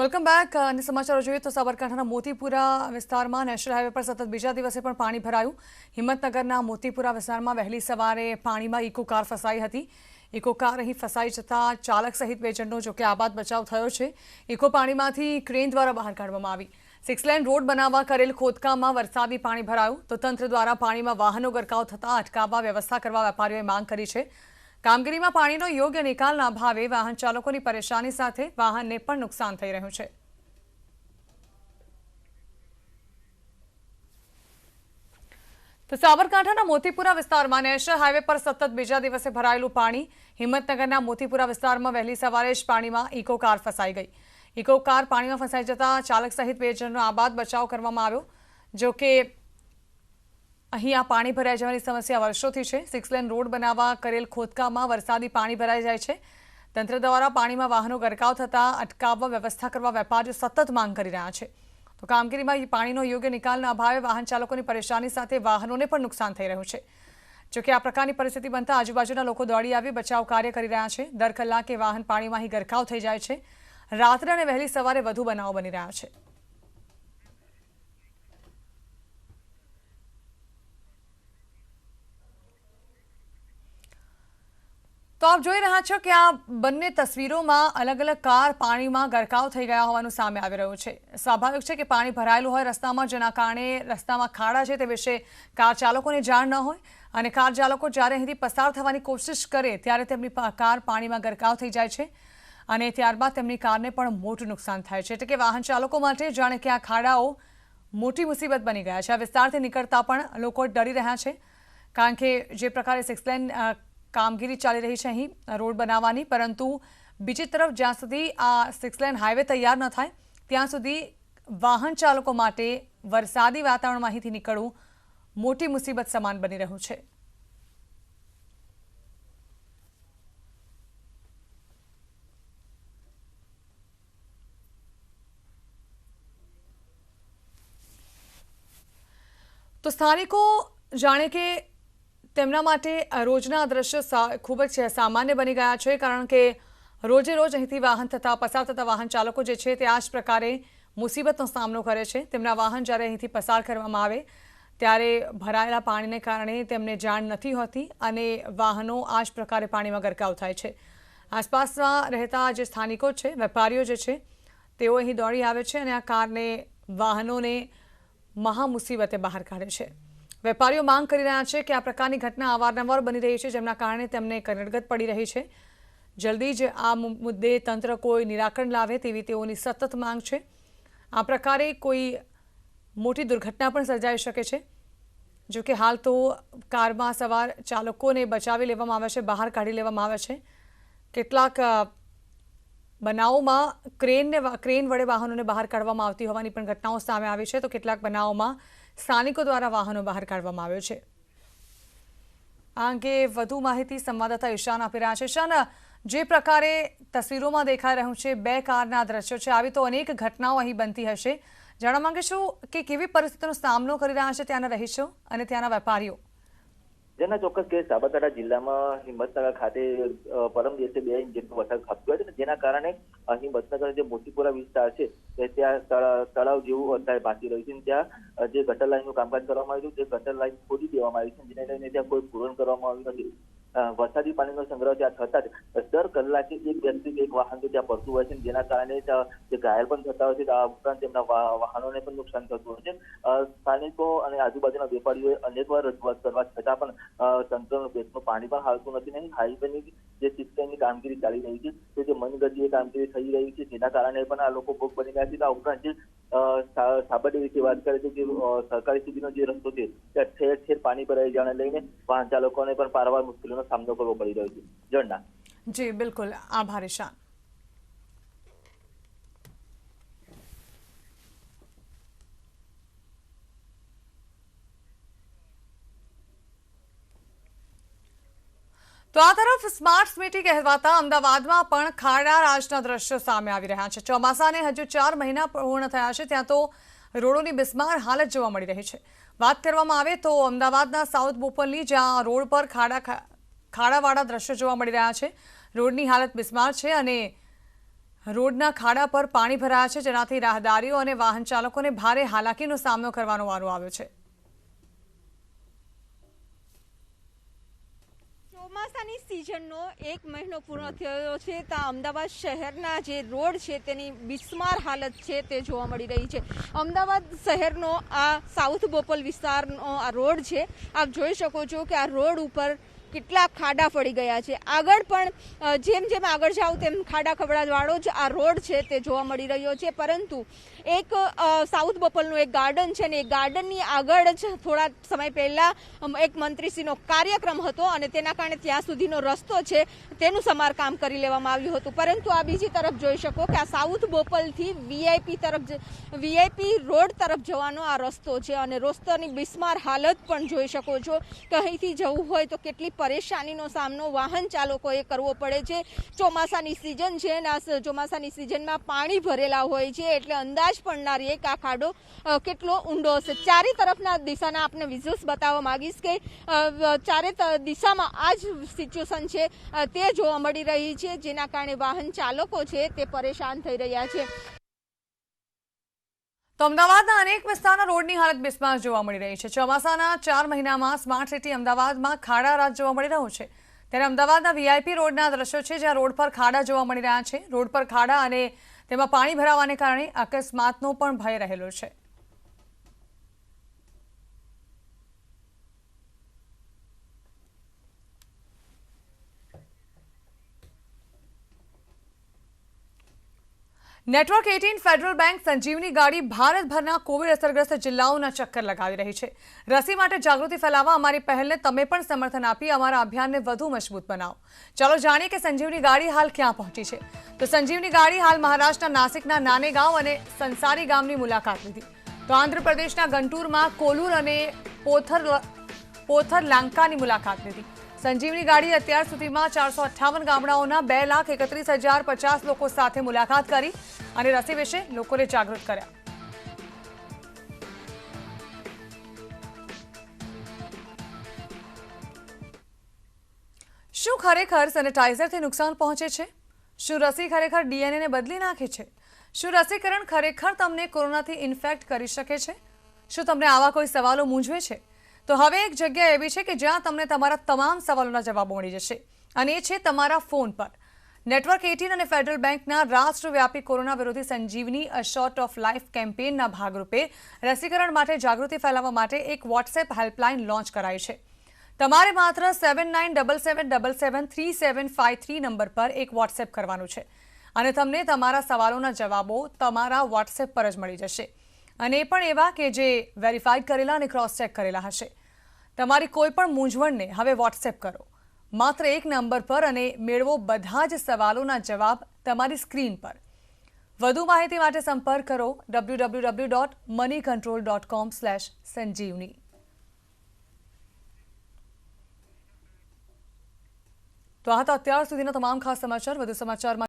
Welcome back અને સમાચારો જોઈએ તો સાબરકાંઠાના મોતીપુરા વિસ્તારમાં નેશનલ હાઈવે પર સતત બીજા દિવસે પણ પાણી ભરાયું. હિંમતનગરના મોતીપુરા વિસ્તારમાં વહેલી સવારે પાણીમાં ઇકો કાર ફસાઈ હતી. ઇકો કાર અહીં ફસાઈ જતા ચાલક સહિત બે જણનો, જોકે આબાદ બચાવ થયો છે. ઇકો પાણીમાંથી ક્રેન દ્વારા બહાર કાઢવામાં આવી. સિક્સ લેન રોડ બનાવવા કરેલ ખોદકામમાં વરસાદી પાણી ભરાયું. તો તંત્ર દ્વારા પાણીમાં વાહનો ગરકાવ થતા અટકાવવા વ્યવસ્થા કરવા વેપારીઓએ માંગ કરી છે. કામગીરીમાં પાણીનો યોગ્ય નિકાલના અભાવે વાહન ચાલકોની પરેશાની સાથે વાહનને પણ નુકસાન થઈ રહ્યું છે. તો સાબરકાંઠાના મોતીપુરા વિસ્તારમાં નેશનલ હાઈવે પર સતત બીજા દિવસે ભરાયેલું પાણી હિંમતનગરના મોતીપુરા વિસ્તારમાં વહેલી સવારે જ પાણીમાં ઇકો કાર ફસાઈ ગઈ. ઇકો કાર પાણીમાં ફસાઈ જતા ચાલક સહિત બે જણનો આબાદ બચાવ કરવામાં આવ્યો, જો કે અહીં આ પાણી ભરાઈ જવાની સમસ્યા વર્ષોથી છે. સિક્સ લેન રોડ બનાવવા કરેલ ખોદકામમાં વરસાદી પાણી ભરાઈ જાય છે. તંત્ર દ્વારા પાણીમાં વાહનો ગરકાવ થતાં અટકાવવા, વ્યવસ્થા કરવા વેપારીઓ સતત માંગ કરી રહ્યા છે. તો કામગીરીમાં પાણીનો યોગ્ય નિકાલના અભાવે વાહન ચાલકોની પરેશાની સાથે વાહનોને પણ નુકસાન થઈ રહ્યું છે. જોકે આ પ્રકારની પરિસ્થિતિ બનતા આજુબાજુના લોકો દોડી આવી બચાવ કાર્ય કરી રહ્યા છે. દર કલાકે વાહન પાણીમાં ગરકાવ થઈ જાય છે. રાત્રે અને વહેલી સવારે વધુ બનાવો બની રહ્યા છે. તો આપ જોઈ રહ્યા છો કે આ બંને તસવીરોમાં અલગ અલગ કાર પાણીમાં ગરકાવ થઈ ગયા હોવાનું સામે આવી રહ્યું છે. સ્વાભાવિક છે કે પાણી ભરાયેલું હોય રસ્તામાં, જેના કારણે રસ્તામાં ખાડા છે તે વિશે કાર ચાલકોને જાણ ન હોય અને કાર ચાલકો જ્યારે અહીંથી પસાર થવાની કોશિશ કરે ત્યારે તેમની કાર પાણીમાં ગરકાવ થઈ જાય છે અને ત્યારબાદ તેમની કારને પણ મોટું નુકસાન થાય છે. એટલે કે વાહન ચાલકો માટે જાણે કે આ ખાડાઓ મોટી મુસીબત બની ગયા છે. આ વિસ્તારથી નીકળતા પણ લોકો ડરી રહ્યા છે. કારણ કે જે પ્રકારે સિક્સ લેન કામગીરી ચાલી રહી છે અહીં અ, રોડ બનાવવાની. પરંતુ બીજી તરફ જ્યાં સુધી આ સિક્સ લેન હાઈવે તૈયાર ન થાય ત્યાં સુધી વાહન ચાલકો માટે વરસાદી વાતાવરણમાં અહીંથી નીકળવું મોટી મુસીબત સમાન બની રહ્યું છે. તો સ્થાનિકો જાણે કે તેમના માટે રોજના દ્રશ્યો ખૂબ જ સામાન્ય બની ગયા છે, કારણ કે રોજે રોજ અહીંથી વાહન થતા પસાર થતા વાહન ચાલકો જે છે તે આ જ પ્રકારે મુસીબતનો સામનો કરે છે. તેમના વાહન જ્યારે અહીંથી પસાર કરવામાં આવે, ત્યારે ભરાયેલા પાણીને કારણે તેમને જાણ નથી હોતી અને વાહનો આ જ પ્રકારે પાણીમાં ગરકાવ થાય છે. આસપાસમાં રહેતા જે સ્થાનિકો છે, વેપારીઓ જે છે, તેઓ અહીં દોડી આવે છે અને આ કારને વાહનોને મહા મુસીબતે બહાર કાઢે છે. વેપારીઓ માંગ કરી રહ્યા છે કે આ પ્રકારની ઘટના અવારનવાર બની રહી છે, જેમના કારણે તેમને કનડગત પડી રહી છે. જલ્દી જ આ મુદ્દે તંત્ર કોઈ નિરાકરણ લાવે તેવી તેઓની સતત માંગ છે. આ પ્રકારે કોઈ મોટી દુર્ઘટના પણ સર્જાઈ શકે છે. જો કે હાલ તો કારમાં સવાર ચાલકોને બચાવી લેવામાં આવે છે, બહાર કાઢી લેવામાં આવે છે. કેટલાક બનાવોમાં ક્રેનને, ક્રેન વડે વાહનોને બહાર કાઢવામાં આવતી હોવાની પણ ઘટનાઓ સામે આવી છે. તો કેટલાક બનાવોમાં સ્થાનિકો દ્વારા વાહનો બહાર કાઢવામાં આવ્યો છે. આ અંગે વધુ માહિતી સંવાદદાતા ઈશાન આપી રહ્યા છે. ઈશાન, જે પ્રકારે તસવીરોમાં દેખાઈ રહ્યું છે, બે કારના દ્રશ્યો છે. આવી તો અનેક ઘટનાઓ અહીં બનતી હશે. જાણવા માંગીશું કે કેવી પરિસ્થિતિનો સામનો કરી રહ્યા છે ત્યાંના રહીશો અને ત્યાંના વેપારીઓ? જેના ચોક્કસ કેસ સાબરકાંઠા જિલ્લામાં હિંમતનગર ખાતે પરમ દિવસે બે ઇંચ જેટલો વરસાદ ખાબક્યો છે જેના કારણે હિંમતનગર જે મોતીપુરા વિસ્તાર છે ત્યાં તળા- તળાવ જેવું અત્યારે ભાસી રહ્યું છે. ત્યાં જે ગટર લાઇનનું કામકાજ કરવામાં આવ્યું છે તે ગટર લાઇન ખોદી દેવામાં આવી છે જેને લઈને ત્યાં કોઈ પૂરણ કરવામાં આવ્યું નથી. વરસાદી પાણીનો સંગ્રહ ત્યાં થતા જ દર કલાકે એક વ્યક્તિ એક વાહન ત્યાં પડતું હોય છે જેના કારણે જે ઘાયલ પણ થતા હોય છે આ ઉપરાંત તેમના વાહનોને પણ નુકસાન થતું હોય છે. સ્થાનિકો અને આજુબાજુના વેપારીઓએ અનેકવાર રજૂઆત કરવા છતાં પણ તંત્રનું પેટનું પાણી પણ હાલતું નથી નહીં હાઈવેની જે સિસ્ટમની કામગીરી ચાલી રહી છે, તે જે મનગતીએ કામગીરી થઈ રહી છે, જેના કારણે પણ આ લોકો ભોગ બની ગયા છે આ ઉપરાંત જે સાબરડી વાત કરે છે કે સરકારી સુધીનો જે રસ્તો છે, ત્યાં ઠેર ઠેર પાણી ભરાઈ જવાને લઈને વાહન ચાલકોને પણ પારવાર મુશ્કેલીનો સામનો કરવો પડી રહ્યો છે. જણના જી, બિલકુલ. આભાર ઈશાન તો આ તરફ સ્માર્ટ સિટી કહેવાતા અમદાવાદમાં પણ ખાડા રાજના દ્રશ્યો સામે આવી રહ્યા છે. ચોમાસાને હજુ ચાર મહિના પૂર્ણ થયા છે, ત્યાં તો રોડોની બિસ્માર હાલત જોવા મળી રહી છે. વાત કરવામાં આવે તો અમદાવાદના સાઉથ બોપલની, જ્યાં રોડ પર ખાડા ખાડાવાળા દ્રશ્યો જોવા મળી રહ્યા છે. રોડની હાલત બિસ્માર છે અને રોડના ખાડા પર પાણી ભરાયા છે, જેનાથી રાહદારીઓ અને વાહન ચાલકોને ભારે હાલાકીનો સામનો કરવાનો વારો આવ્યો છે. ચોમાસાની સિઝનનો એક મહિનો પૂર્ણ થયો છે ત્યાં અમદાવાદ શહેરના જે રોડ છે તેની બિસ્માર હાલત છે તે જોવા મળી રહી છે. અમદાવાદ શહેરનો આ સાઉથ બોપલ વિસ્તારનો આ રોડ છે. આપ જોઈ શકો છો કે આ રોડ ઉપર કેટલા ખાડા પડી ગયા છે. આગળ પણ જેમ જેમ આગળ જાઓ તેમ ખાડા ખબડાવાળો જ આ રોડ છે તે જોવા મળી રહ્યો છે. પરંતુ એક સાઉથ બોપલનું એક ગાર્ડન છે ને એ ગાર્ડનની આગળ જ થોડા સમય પહેલાં એક મંત્રીશ્રીનો કાર્યક્રમ હતો અને તેના કારણે ત્યાં સુધીનો રસ્તો છે તેનું સમારકામ કરી લેવામાં આવ્યું હતું. પરંતુ આ બીજી તરફ જોઈ શકો કે આ સાઉથ બોપલથી વીઆઈપી તરફ વીઆઈપી રોડ તરફ જવાનો આ રસ્તો છે અને રસ્તાની બિસ્માર હાલત પણ જોઈ શકો છો કે અહીંથી જવું હોય તો કેટલી પરેશાનીનો સામનો વાહન ચાલકોએ કરવો પડે છે. ચોમાસાની સિઝન છે અને આ ચોમાસાની સિઝનમાં પાણી ભરેલા હોય છે એટલે અંદાજ પણ ના રહે કે આ ખાડો કેટલો ઊંડો હશે. ચારે તરફના દિશાના આપને વિઝ્યુઅલ્સ બતાવવા માંગીશ કે ચારે દિશામાં આ જ સિચ્યુએશન છે તે જોવા મળી રહી છે. જેના કારણે વાહન ચાલકો છે તે પરેશાન થઈ રહ્યા છે. તો અમદાવાદના અનેક વિસ્તારના રોડની હાલત બિસ્માર જોવા મળી રહી છે. ચોમાસાના ચાર મહિનામાં સ્માર્ટ સિટી અમદાવાદમાં ખાડા રાત જોવા મળી રહ્યું છે. ત્યારે અમદાવાદના વીઆઈપી રોડના દ્રશ્યો છે, જ્યાં રોડ પર ખાડા જોવા મળી રહ્યા છે. રોડ પર ખાડા અને તેમાં પાણી ભરાવાને કારણે અકસ્માતનો પણ ભય રહેલો છે. Network eighteen Federal Bank Sanjeevani ગાડી ભારતભરના કોવિડ અસરગ્રસ્ત જિલ્લાઓના ચક્કર લગાવી રહી છે. રસી માટે જાગૃતિ ફેલાવવા અમારી પહેલને તમે પણ સમર્થન આપી અમારા અભિયાનને વધુ મજબૂત બનાવો. ચાલો જાણીએ કે સંજીવની ગાડી હાલ ક્યાં પહોંચી છે. તો સંજીવની ગાડી હાલ મહારાષ્ટ્રના નાસિકના નાનેગાંવ અને સંસારી ગામની મુલાકાત લીધી. તો આંધ્રપ્રદેશના ગંટુરમાં કોલુર અને પોથર પોથર લાંકાની મુલાકાત લીધી. સંજીવની ગાડી અત્યાર સુધીમાં ચારસો અઠ્ઠાવન ગામડાઓના બે લાખ એકત્રીસ હજાર પચાસ લોકો સાથે મુલાકાત કરી અને રસી વિશે લોકોને જાગૃત કર્યા. શું ખરેખર સેનેટાઇઝરથી નુકસાન પહોંચે છે? શું રસી ખરેખર ડીએનએને બદલી નાખે છે? શું રસીકરણ ખરેખર તમને કોરોનાથી ઇન્ફેક્ટ કરી શકે છે? શું તમને આવા કોઈ સવાલો મૂંઝવે છે? તો હવે એક જગ્યા એવી છે કે જ્યાં તમને તમારા તમામ સવાલોના જવાબો મળી જશે. અને એ છે તમારા ફોન પર. નેટવર્ક એટીન અને ફેડરલ બેંકના રાષ્ટ્રવ્યાપી કોરોના વિરોધી Sanjeevani a shot of life કેમ્પેઇનના ભાગરૂપે રસીકરણ માટે જાગૃતિ ફેલાવવા માટે એક વોટ્સએપ હેલ્પલાઇન લોન્ચ કરાઈ છે. તમારે માત્ર seven nine double seven double seven three seven five three number પર એક વોટ્સએપ કરવાનું છે. અને તમને તમારા સવાલોના જવાબો તમારા વોટ્સએપ પર જ મળી જશે. અને એ પણ એવા કે જે વેરીફાઈડ કરેલા અને ક્રોસ ચેક કરેલા હશે. તમારી કોઈ પણ મૂંઝવણને હવે વોટ્સએપ કરો. માત્ર એક નંબર પર અને મેળવો બધા જ સવાલોના જવાબ તમારી સ્ક્રીન પર. વધુ માહિતી માટે સંપર્ક કરો W W W dot money control dot com slash Sanjeevani તો આ હતા અત્યાર સુધીના તમામ ખાસ સમાચાર. વધુ સમાચારમાં